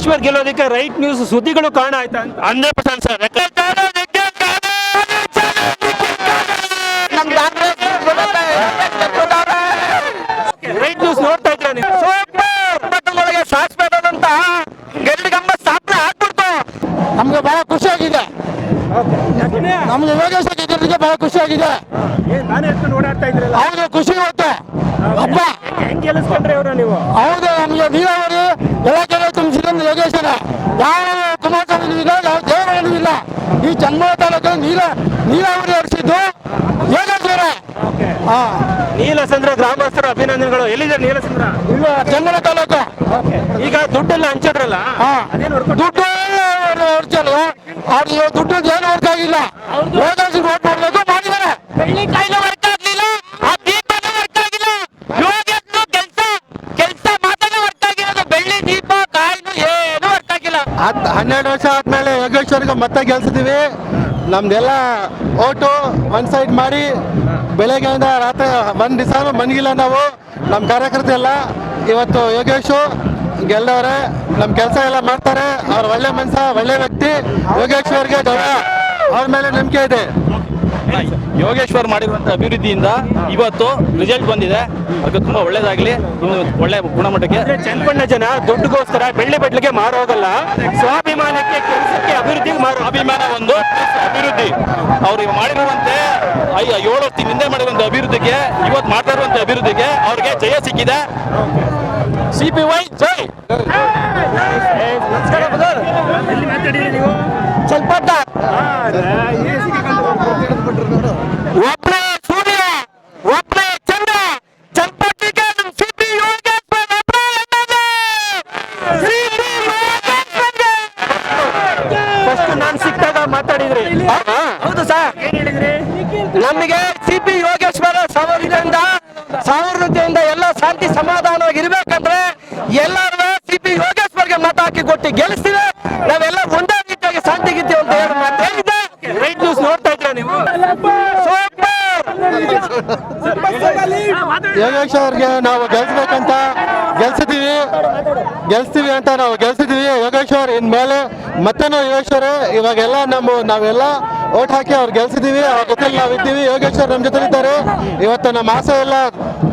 ಯೋಗೇಶ್ವರ್ ಗೆಲ್ಲೋದಕ್ಕೆ right news ಸುದ್ದಿಗಳು ಕಾರಣ ಆಯ್ತಾ hundred percent sir. Right News ನೋಡ್ತಾ ಇದ್ರ ನೀವು? ಒಳಗೆ ಸ್ಥಾಪನೆ ಆಗ್ಬಿಡ್ತು. ನಮ್ಗೆ ಬಹಳ ಖುಷಿ ಆಗಿದೆ. ನಮ್ಗೆ ಯೋಗೇಶ್ ಗೆದ್ದಿದ್ದಕ್ಕೆ ಬಹಳ ಖುಷಿ ಆಗಿದೆ. ನಾನು ಎತ್ಕೊಂಡು ಓಡಾಡ್ತಾ ಇದ್ರಲ್ಲ? ಹೌದು ಖುಷಿ ಇವತ್ತು ಹಬ್ಬ. ಹೌದು ನಮ್ಗೆ ನೀರಾವರಿ ಎಲ್ಲ ತುಂಬಿಸಿದ ಯೋಗೇಶ್ವರ ಯಾವ ಕುಮಾರಸ್ವಾಮಿ ಇಲ್ಲ ಯಾವ ದೇವರನ್ನು ಇಲ್ಲ. ಈ ನೀಲ ತಾಲೂಕಲ್ಲಿ ನೀಲ ನೀರಾವರಿ ಹರಿಸಿದ್ದು ಯೋಗೇಶ್ವರ ನೀಲಸಂದ್ರ ಗ್ರಾಮಸ್ಥರ ಅಭಿನಂದನೆಗಳು. ಎಲ್ಲಿದ್ದಾರೆ ನೀಲಸಂದ್ರ? ಇಲ್ಲ ಚಂದನ ತಾಲೂಕು. ಈಗ ದುಡ್ಡೆಲ್ಲ ಹಂಚಿದ್ರಲ್ಲ? ದುಡ್ಡು ಹೊರ್ಚಲ್ಲ ಅವ್ರಿಗೆ ದುಡ್ಡು ಏನು ವರ್ಕ್ ಆಗಿಲ್ಲ ಯೋಗೇಶ್ ವೋಟ್ ಮಾಡಬೇಕು ಮಾಡಿದ್ದಾರೆ. ಯೋಗೇಶ್ವರ್ಗೆ ಮತ್ತೆ ಗೆಲ್ಸಿದೀವಿ. ನಮ್ದೆಲ್ಲ ಓಟು ಒನ್ ಸೈಡ್ ಮಾಡಿ ಬೆಳಗ್ಗೆಯಿಂದ ರಾತ್ರಿ ಒಂದ್ ದಿವಸ ಮನ್ಗಿಲ್ಲ ನಾವು. ನಮ್ಮ ಕಾರ್ಯಕರ್ತ ಎಲ್ಲ ಇವತ್ತು ಯೋಗೇಶು ಗೆಲ್ಲವ್ರೆ ನಮ್ಮ ಕೆಲಸ ಎಲ್ಲ ಮಾಡ್ತಾರೆ. ಅವ್ರ ಒಳ್ಳೆ ಮನ್ಸ ಒಳ್ಳೆ ವ್ಯಕ್ತಿ. ಯೋಗೇಶ್ವರ್ಗೆ ಗೌರವ. ಅವ್ರ ಮೇಲೆ ನಂಬಿಕೆ ಇದೆ. ಯೋಗೇಶ್ವರ್ ಮಾಡಿರುವಂತ ಅಭಿವೃದ್ಧಿಯಿಂದ ಇವತ್ತು ರಿಸಲ್ಟ್ ಬಂದಿದೆ. ಅದು ತುಂಬಾ ಒಳ್ಳೇದಾಗ್ಲಿ. ಇನ್ನು ಒಳ್ಳೆ ಗುಣಮಟ್ಟಕ್ಕೆ ಚನ್ನಪಣ್ಣ ಜನ ದುಡ್ಡುಗೋಸ್ಕರ ಬೆಳ್ಳಿ ಬಟ್ಲಿಗೆ ಮಾರೋಗಲ್ಲ ಸ್ವಾಭಿಮಾನಕ್ಕೆ ಕೆಲಸಕ್ಕೆ ಅಭಿವೃದ್ಧಿಗೆ ಮಾರೋ ಅಭಿಮಾನ ಒಂದು ಅಭಿವೃದ್ಧಿ. ಅವ್ರು ಮಾಡಿರುವಂತೆ ಏಳು ವರ್ಷ ಹಿಂದೆ ಮಾಡಿರುವಂತ ಅಭಿವೃದ್ಧಿಗೆ ಇವತ್ತು ಮಾಡ್ತಾ ಇರುವಂತ ಅಭಿವೃದ್ಧಿಗೆ ಅವ್ರಿಗೆ ಜಯ ಸಿಕ್ಕಿದೆ. ಸಿ ಪಿ ವೈ ಜೈ! ನಮಸ್ಕಾರ ಮಾತಾಡಿದ್ರಿ. ಹೌದು ಸರ್. ಏನ್ ಹೇಳಿದ್ರಿ? ನಮಗೆ ಸಿ ಪಿ ಯೋಗೇಶ್ವರ ಸಾವಿರದಿಂದ ಸಾವಿರದಿಂದ ಎಲ್ಲ ಶಾಂತಿ ಸಮಾಧಾನವಾಗಿ ಇರ್ಬೇಕಂದ್ರೆ ಎಲ್ಲರೂ ಸಿ ಪಿ ಯೋಗೇಶ್ವರ್ಗೆ ಮತ ಹಾಕಿ ಕೊಟ್ಟು ಗೆಲ್ಲಿಸ್ತೀವಿ. ನಾವೆಲ್ಲ ಒಂದೇ ರೀತಿಯಾಗಿ ಶಾಂತಿ ಗೀತಿ ಅಂತ ಹೇಳಿ ಮತ್ತೆ ಹೇಳಿದ್ದೆ. ರೈಟ್ ನ್ಯೂಸ್ ನೋಡ್ತಾ ಇದ್ರ ನೀವು? ಯೋಗೇಶ್ ಅವ್ರಿಗೆ ನಾವು ಗೆಲ್ಸ್ಬೇಕಂತ ಗೆಲ್ಸಿದೀವಿ. ಗೆಲ್ಸ್ತೀವಿ ಅಂತ ನಾವು ಗೆಲ್ಸಿದೀವಿ. ಯೋಗೇಶ್ವರ್ ಇನ್ಮೇಲೆ ನಾವು ಯೋಗೇಶ್ವರ? ಇವಾಗೆಲ್ಲ ನಮ್ಮ, ನಾವೆಲ್ಲ ಓಟ್ ಹಾಕಿ ಅವ್ರು ಗೆಲ್ಸಿದೀವಿ, ಅವ್ರ ಜೊತೆ ನಾವಿದ್ದೀವಿ. ಯೋಗೇಶ್ವರ್ ನಮ್ಮ ಜೊತೆ ಇದ್ದಾರೆ ಇವತ್ತು ನಮ್ಮ ಆಸೆ ಎಲ್ಲ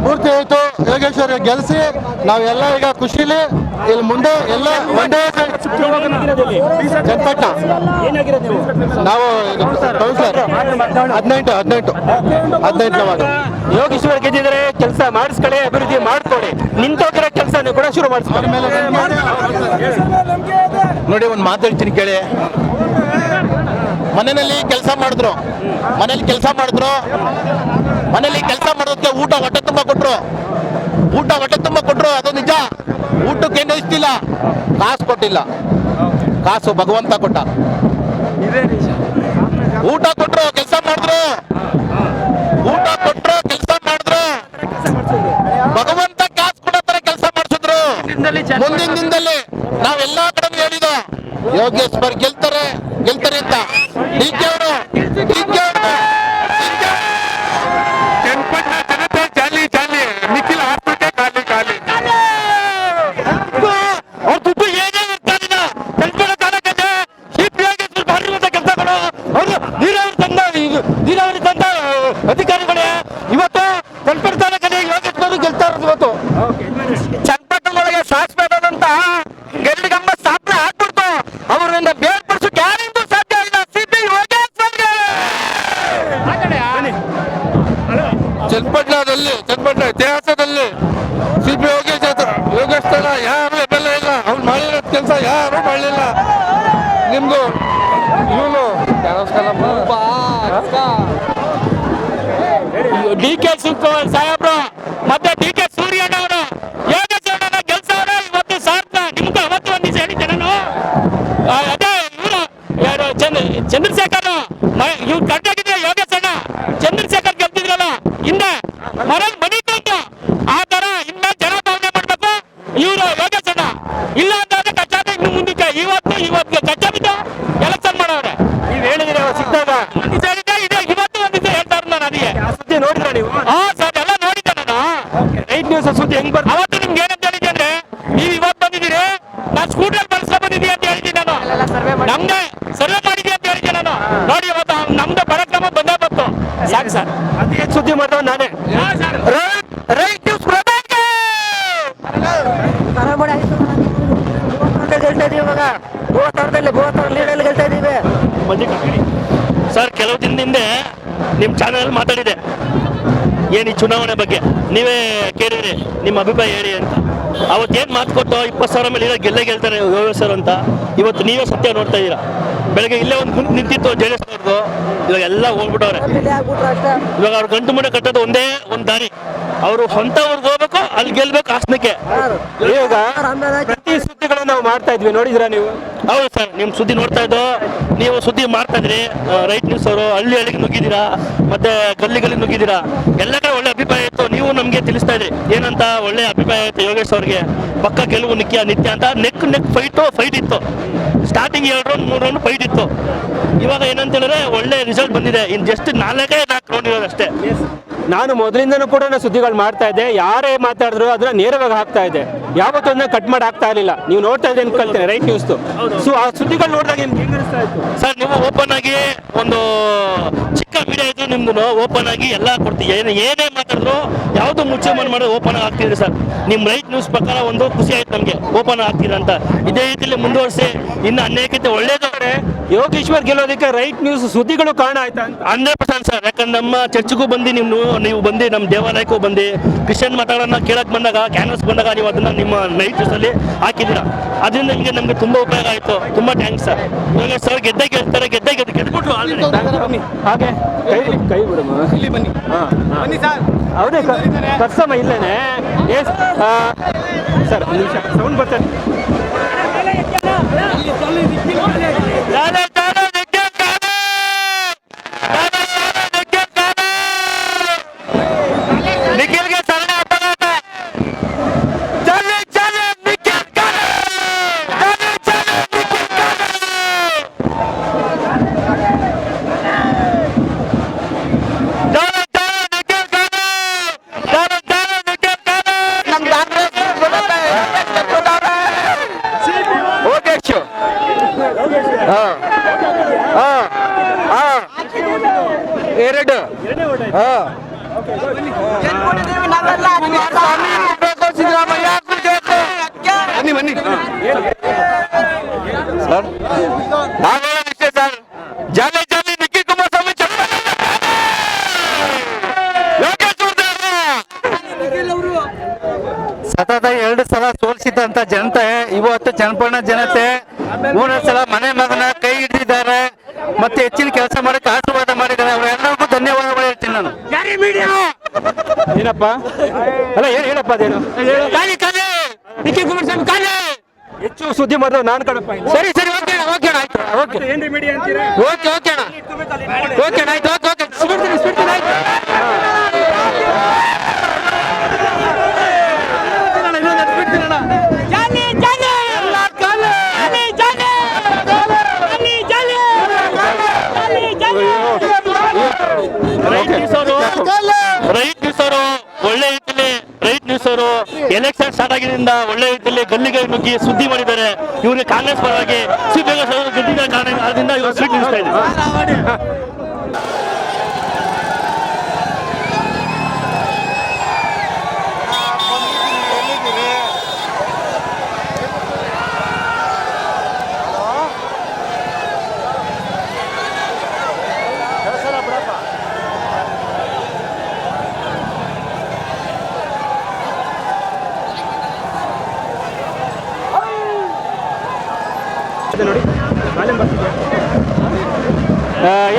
ಪೂರ್ತಿ ಆಯಿತು ಯೋಗೇಶ್ವರ್ ಗೆಲ್ಸಿ, ನಾವೆಲ್ಲ ಈಗ ಖುಷಿಲಿ ಇಲ್ಲಿ ಮುಂದೆ ಎಲ್ಲ ಒಂದೇ ನೀವು ಕೌನ್ಸಿಲರ್. ಹದಿನೆಂಟು ಹದಿನೆಂಟು. ಹದಿನೆಂಟು ಯೋಗೇಶ್ವರ್ ಗೆದ್ದಿದ್ರೆ ಕೆಲಸ ಮಾಡಿಸ್ಕೊಳ್ಳಿ, ಅಭಿವೃದ್ಧಿ ಮಾಡ್ಕೊಳ್ಳಿ. ನಿಂತೋಗಿರೋ ಶುರು ಮಾಡಿಸ್ತಾರೆ ನೋಡಿ ಒಂದು ಮಾತಾಡ್ತೀನಿ ಹೇಳ್ತೀನಿ ಕೇಳಿ. ಮನೆಯಲ್ಲಿ ಕೆಲಸ ಮಾಡಿದ್ರು. ಮನೇಲಿ ಕೆಲಸ ಮಾಡಿದ್ರು. ಮನೇಲಿ ಕೆಲಸ ಮಾಡೋದಕ್ಕೆ ಊಟ ಹೊಟ್ಟೆ ತುಂಬ ಕೊಟ್ಟರು ಊಟ ಹೊಟ್ಟೆ ತುಂಬ ಕೊಟ್ರು. ಅದು ನಿಜ. ಊಟಕ್ಕೆ ಏನು ಇಷ್ಟಿಲ್ಲ. ಕಾಸು ಕೊಟ್ಟಿಲ್ಲ. ಕಾಸು ಭಗವಂತ ಕೊಟ್ಟ. ಊಟ ಕೊಟ್ಟರು ಕೆಲಸ ಮಾಡಿದ್ರು. ಅಂತ ಡಿ ಕೆ ಶಿವಕುಮಾರ್ ಸಾಹೇಬ್ರು ಮತ್ತೆ ಡಿ ಕೆ ಸೂರ್ಯಣ್ಣ ಅವರು. ಯೋಗೇಶ್ವರನ ಗೆಲ್ಸವ್ರೆ ಇವತ್ತು ಸಾರ್ಥ. ನಿಮ್ಗೆ ಅವತ್ತು ಒಂದು ದಿವಸ ಹೇಳಿದ್ದೆ ನಾನು. ಅದೇ ಇವರು ಚಂದ್ರಶೇಖರ್ ಇವ್ರು ಕಟ್ಟಾಗಿದ್ರೆ ಯೋಗೇಶಣ್ಣ ಚಂದ್ರಶೇಖರ್ ಗೆಲ್ತಿದ್ರಲ್ಲ ಹಿಂದೆ ಮನೇಲಿ ಮನಿ ತಂದು ಆ ತರ ಇನ್ಮೇಲೆ ಜನ ಭಾವನೆ ಮಾಡ್ಬೇಕು ಇವರು ಯೋಗೇಶಣ್ಣ ಇಲ್ಲ ಅಂತಂದ್ರೆ ಕಚ್ಚಾ ಇನ್ನು ಮುಂದಕ್ಕೆ ಇವತ್ತು ಇವತ್ತು ಕಚ್ಚಾ ಬಿದ್ದು ಎಲೆಕ್ಷನ್ ಮಾಡವ್ರೆ ನೀವ್ ಹೇಳಿದಿರಿ ಅವಾಗ ಸಿಕ್ಕಿದಾಗ ಒಂದ್ ದಿವಸ ಹೇಳಿದ್ದೆ ಇದೆ ಇವತ್ತು ಒಂದ್ ದಿವಸ ಹೇಳ್ತಾ ಇರೋದು ನಾನು ಅದಿಗೆ ಆ ಸುದ್ದಿ ನೋಡಿದ್ರ ನೀವು ಹಾ ಸರ್ ಎಲ್ಲ ನೋಡಿದ್ದೆ ನಾನು ರೈಟ್ ನ್ಯೂಸ್ ಸುದ್ದಿ ಹೆಂಗ್ ಬರ್ತಾರೆ ಅವತ್ತು ನಿಮ್ಗೆ ಏನಂತ ಹೇಳಿದ್ದೆ ಅಂದ್ರೆ ನೀವು ಇವತ್ತು ಬಂದಿದ್ದೀರಿ ನಾನು ಸ್ಕೂಟರ್ ಬಳಸ್ಕೊಂಡು ಸಾಕು ಸರ್. ಅತಿ ಹೆಚ್ಚು ಸುದ್ದಿ ಮಾಡಿದವ್ ನಾನೇ. ರೈಟ್ ನ್ಯೂಸ್ ಗೆಲ್ತಾ ಇದೀವಿ ಇವಾಗ. ಗೋವಾರದಲ್ಲಿ ಗೋವಾರ ಲೀಡಲ್ಲಿ ಗೆಲ್ತಾ ಇದೀವಿ. ಕೆಲವು ದಿನದಿಂದ ನಿಮ್ಮ ಚಾನಲ್ ಮಾತಾಡಿದೆ. ಏನು ಈ ಚುನಾವಣೆ ಬಗ್ಗೆ? ನೀವೇ ಕೇಳಿರಿ ನಿಮ್ಮ ಅಭಿಪ್ರಾಯ ಹೇಳಿ ಅಂತ. ಅವತ್ತು ಏನು ಮಾತು ಕೊಟ್ಟು ಇಪ್ಪತ್ತು ಸಾವಿರ ಮೇಲೆ ಇರೋ ಗೆಲ್ಲೇ ಗೆಲ್ತಾರೆ ಯೋಗ ಸರ್ ಅಂತ. ಇವತ್ತು ನೀವೇ ಸತ್ಯ ನೋಡ್ತಾ ಇದ್ದೀರಾ? ಬೆಳಗ್ಗೆ ಇಲ್ಲೇ ಒಂದು ಗುಂಪು ನಿಂತಿತ್ತು ಜೆ ಡಿ ಎಸ್ ಅವ್ರದ್ದು ಇವಾಗ ಎಲ್ಲ ಹೋಗ್ಬಿಟ್ಟವ್ರೆ. ಇವಾಗ ಅವ್ರ ಗಂಟು ಮುಂದೆ ಕಟ್ಟೋದು ಒಂದೇ ಒಂದು ದಾರಿ. ಅವರು ಸ್ವಂತ ಊರಿಗೆ ಹೋಗ್ಬೇಕು ಅಲ್ಲಿ ಗೆಲ್ಬೇಕು ಹಾಸನಕ್ಕೆ ಈಗ ಆಮೇಲೆ ಪ್ರತಿ ಸುದ್ದಿಗಳನ್ನ ನಾವು ಮಾಡ್ತಾ ಇದ್ವಿ, ನೋಡಿದ್ರ ನೀವು? ಹೌದು ಸರ್ ನಿಮ್ಮ ಸುದ್ದಿ ನೋಡ್ತಾ ಇದ್ದು, ನೀವು ಸುದ್ದಿ ಮಾಡ್ತಾ ಇದ್ರಿ. ರೈಟ್ ನ್ಯೂಸ್ ಅವರು, ಹಳ್ಳಿ ಹಳ್ಳಿಗೆ ನುಗ್ಗಿದ್ದೀರಾ? ಮತ್ತೆ ಗಲ್ಲಿ ಗಲ್ಲಿ ನುಗ್ಗಿದ್ದೀರಾ? ಎಲ್ಲ ಕಡೆ ಒಳ್ಳೆ ಅಭಿಪ್ರಾಯ ಇತ್ತು, ನೀವು ನಮಗೆ ತಿಳಿಸ್ತಾ ಇದ್ರಿ. ಏನಂತ ಒಳ್ಳೆ ಅಭಿಪ್ರಾಯ ಇತ್ತು ಯೋಗೇಶ್ ಅವ್ರಿಗೆ? ಪಕ್ಕ ಗೆಲುವು, ನಿತ್ಯ ನಿತ್ಯ ಅಂತ ನೆಕ್ ನೆಕ್ ಫೈಟು ಫೈಟ್ ಇತ್ತು. ಸ್ಟಾರ್ಟಿಂಗ್ ಎರಡು ರೌಂಡ್ ಮೂರು ರೌಂಡ್ ಫೈಟ್ ಇತ್ತು. ಇವಾಗ ಏನಂತ ಹೇಳಿದ್ರೆ, ಒಳ್ಳೆ ರಿಸಲ್ಟ್ ಬಂದಿದೆ. ಇನ್ನು ಜಸ್ಟ್ ನಾಲ್ಕೇ ನಾಲ್ಕು ರೌಂಡ್ ಇರೋದು ಅಷ್ಟೇ ನಾನು ಮೊದಲಿಂದನೂ ಕೂಡ ನಾನು ಸುದ್ದಿಗಳು ಮಾಡ್ತಾ ಇದ್ದೆ. ಯಾರೇ ಮಾತಾಡಿದ್ರು ಅದನ್ನ ನೇರವಾಗಿ ಹಾಕ್ತಾ ಇದ್ದೆ. ಯಾವತ್ತೊಂದನ್ನ ಕಟ್ ಮಾಡಿ ಹಾಕ್ತಾ ಇರಲಿಲ್ಲ. ನೀವು ನೋಡ್ತಾ ಇದ್ದೀನಿ ಅನ್ಕೊಳ್ತೇನೆ ರೈಟ್ ನ್ಯೂಸ್ ಸೊ ಆ ಸುದ್ದಿಗಳು ನೋಡಿದಾಗ ನಿಮ್ಗೆ ಇತ್ತು? ಸರ್ ನೀವು ಓಪನ್ ಆಗಿ ಒಂದು ಚಿಕ್ಕ ಮೀಡಿಯಾ ಇದ್ರು ನಿಮ್ದು ಓಪನ್ ಆಗಿ ಎಲ್ಲ ಕೊಡ್ತೀವಿ ಏನು ಏನೇ ಮಾತಾಡಿದ್ರು ಯಾವುದು ಮುಚ್ಚೆ ಮನ್ ಮಾಡೋದು ಓಪನ್ ಆಗ್ತಿದ್ರಿ ಸರ್ ನಿಮ್ಮ ರೈಟ್ ನ್ಯೂಸ್ ಪ್ರಕಾರ ಒಂದು ಖುಷಿ ಆಯ್ತು ನಮಗೆ. ಓಪನ್ ಆಗ್ತೀರ ಅಂತ. ಇದೇ ರೀತಿಯಲ್ಲಿ ಮುಂದುವರಿಸಿ ಇನ್ನು ಅನೇಕತೆ ಒಳ್ಳೆಯದಾದ್ರೆ ಯೋಗೇಶ್ವರ್ ಗೆಲ್ಲೋದಕ್ಕೆ ರೈಟ್ ನ್ಯೂಸ್ ಸುದ್ದಿಗಳು ಕಾರಣ ಆಯ್ತಾ ಹಂಡ್ರೆಡ್ ಪರ್ಸೆಂಟ್ ಸರ್ ಯಾಕಂದ್ರೆ ನಮ್ಮ ಚರ್ಚ್ಗೂ ಬಂದು ನೀವು ನೀವು ಬಂದು ನಮ್ಮ ದೇವಾಲಯಕ್ಕೂ ಬಂದು ಕ್ರಿಶ್ಚಿಯನ್ ಮತಗಳನ್ನು ಕೇಳಕ್ಕೆ ಬಂದಾಗ ಕ್ಯಾನ್ವಸ್ ಬಂದಾಗ ನೀವು ಅದನ್ನ ನಿಮ್ಮ ನೈಟ್ ಅಲ್ಲಿ ಹಾಕಿದ್ದೀರಾ. ಅದರಿಂದ ನಿಮಗೆ ನಮಗೆ ತುಂಬಾ ಉಪಯೋಗ ಆಯಿತು. ತುಂಬಾ ಥ್ಯಾಂಕ್ಸ್ ಸರ್ ಇವಾಗ ಸರ್ ಗೆದ್ದೆ ಗೆಲ್ತಾರೆ ಗೆದ್ದೆ ಗೆದ್ದು ಗೆದ್ಬಿಟ್ರು ಹಾಗೆ. ಕೈ ಕೈ ಬಿಡಮ್ಮ ಇಲ್ಲಿ ಬನ್ನಿ. ಬನ್ನಿ ಸರ್ ಅವನೇ ಕರ್ಸಮ್ಮ ಇಲ್ಲೇನೆ. ಎಸ್ ಸರ್ ಒಂದು ನಿಮಿಷ. ಸೌಂಡ್ ಬರ್ತಾರೆ ಎರಡು. ಹಾ. ಬನ್ನಿ ಬನ್ನಿ. ಸರ್ ವಿಷಯ sir. Jolly jolly Nikhil Kumaraswamy ಸತತ ಎರಡು ಸಲ ಸೋಲಿಸಿದಂತ ಜನತೆ ಇವತ್ತು ಚನ್ನಪಣ್ಣ ಜನತೆ ಮೂರನೇ ಸಲ ಮನೆ ಮಗನ ಕೈ ಹಿಡಿದಿದ್ದಾರೆ. ಮತ್ತೆ ಹೆಚ್ಚಿನ ಕೆಲಸ ಮಾಡಕ್ಕೆ ಆಶೀರ್ವಾದ ಮಾಡಿದ್ದಾರೆ. ಅವರೆಲ್ಲರಿಗೂ ಧನ್ಯವಾದಗಳು ಹೇಳ್ತೀನಿ ನಾನು. ಏನಪ್ಪ? ಅಲ್ಲ ಏನ್ ಹೇಳಪ್ಪ ಅದೇನು? ಕುಮಾರಸ್ವಾಮಿ ಕಾಲಿ ಹೆಚ್ಚು ಸುದ್ದಿ ಮಾಡಿದ್ರೆ ನಾನು ಕಣಪ್ಪ ಸರಿ ಸರಿ ಓಕೆ ಓಕೆ ಆಯ್ತು ಓಕೆ. ಏನ್ರಿ ಮೀಡಿಯಾ ಅಂತೀರಾ? ಓಕೆ ಓಕೆ ಓಕೆ ಆಯ್ತು ಓಕೆ ಓಕೆ ಸ್ಬಿಡ್ತೀನಿ ಸ್ಬಿಡ್ತೀನಿ ಆಯ್ತು ರೈಟ್ ನ್ಯೂಸ್ ಅವರು ರೈಟ್ ನ್ಯೂಸ್ ಅವರು ಒಳ್ಳೆ ರೀತಿಯಲ್ಲಿ ರೈಟ್ ನ್ಯೂಸ್ ಅವರು ಎಲೆಕ್ಷನ್ ಸ್ಟಾರ್ಟ್ ಆಗಿದ್ದರಿಂದ ಒಳ್ಳೆ ರೀತಿಯಲ್ಲಿ ಗಲ್ಲಿಗೆ ನುಗ್ಗಿ ಸುದ್ದಿ ಮಾಡಿದ್ದಾರೆ. ಇವರು ಕಾಂಗ್ರೆಸ್ ಪರವಾಗಿ ಸಿದ್ದರಾಮಯ್ಯ ಗೆದ್ದಿದ್ದ ಕಾರಣದಿಂದ ಇವರು ಸ್ವೀಟ್ ನಿಲ್ಲಿಸ್ತಾ ಇದ್ದಾರೆ.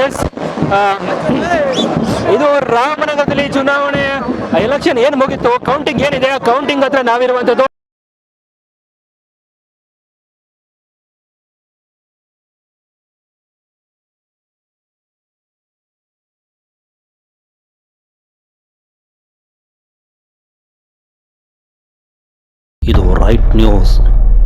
ಎಸ್ ಇದು ರಾಮನಗರದಲ್ಲಿ ಚುನಾವಣೆ ಎಲೆಕ್ಷನ್ ಏನು ಮುಗೀತು? ಕೌಂಟಿಂಗ್ ಏನಿದೆ? ಕೌಂಟಿಂಗ್ ಹತ್ರ ನಾವಿರುವಂತದ್ದು ಇದು ರೈಟ್ ನ್ಯೂಸ್